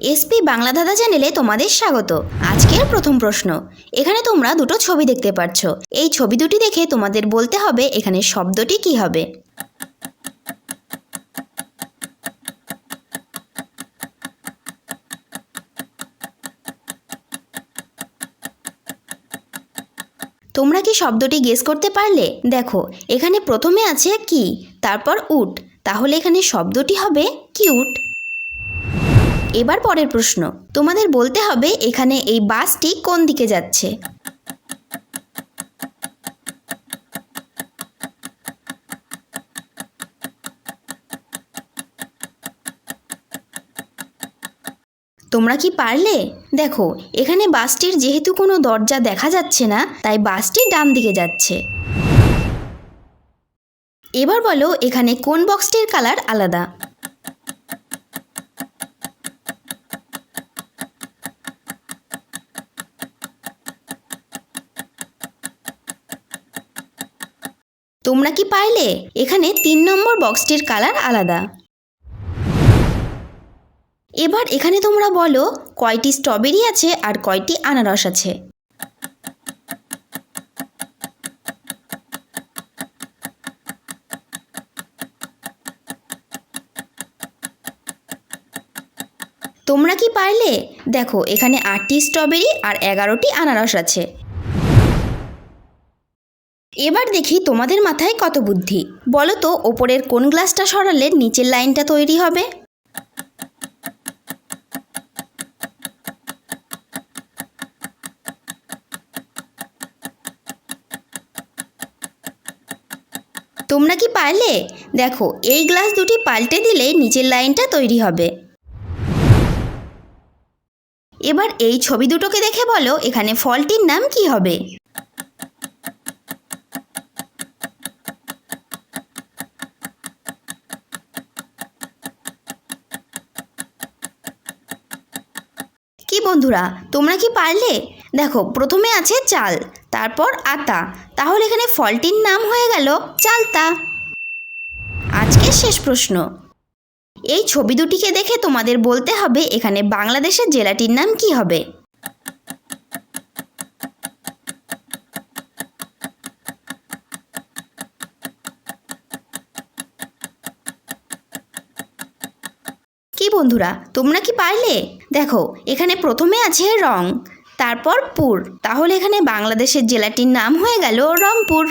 SP Bangla দাদা চ্যানেলে তোমাদের স্বাগত। আজকের প্রথম প্রশ্ন, এখানে তোমরা দুটো ছবি দেখতে পাচ্ছ এই ছবি দুটি দেখে তোমাদের বলতে হবে এখানে শব্দটি কি হবে। তোমরা কি শব্দটি গেস করতে পারলে? দেখো, এখানে প্রথমে আছে কি, তারপর উট। তাহলে এখানে শব্দটি হবে কিউট। এবার পরের প্রশ্ন। তোমাদের বলতে হবে এখানে এই বাসটি কোন দিকে যাচ্ছে। তোমরা কি পারলে? দেখো, এখানে বাসটির যেহেতু কোনো দরজা দেখা যাচ্ছে না, তাই বাসটি ডান দিকে যাচ্ছে। এবার বলো এখানে কোন বক্সটির কালার আলাদা। তোমরা কি পাইলে? এখানে তিন নম্বর বক্সটির কালার আলাদা। এবার এখানে তোমরা বলো, কয়টি স্ট্রবেরি আছে আর কয়টি আনারস আছে? তোমরা কি পারলে দেখো, এখানে আটটি স্ট্রবেরি আর এগারোটি আনারস আছে। এবার দেখি তোমাদের মাথায় কত বুদ্ধি। বলো তো, ওপরের কোন গ্লাসটা সরালে নিচের লাইনটা তৈরি হবে? তোমরা কি পারলে? দেখো, এই গ্লাস দুটি পাল্টে দিলে নিচের লাইনটা তৈরি হবে। এবার এই ছবি দুটোকে দেখে বলো, এখানে ফলটির নাম কি হবে কি বন্ধুরা, তোমরা কি পারলে? দেখো, প্রথমে আছে চাল, তারপর আতা। তাহলে এখানে ফলটির নাম হয়ে গেল চালতা। আজকের শেষ প্রশ্ন। এই ছবি দুটিকে দেখে তোমাদের বলতে হবে এখানে বাংলাদেশের জেলাটির নাম কি হবে কি বন্ধুরা, তোমরা কি পারলে? দেখো, এখানে প্রথমে আছে রং, তারপর পুর। তাহলে এখানে বাংলাদেশের জেলাটির নাম হয়ে গেল রংপুর।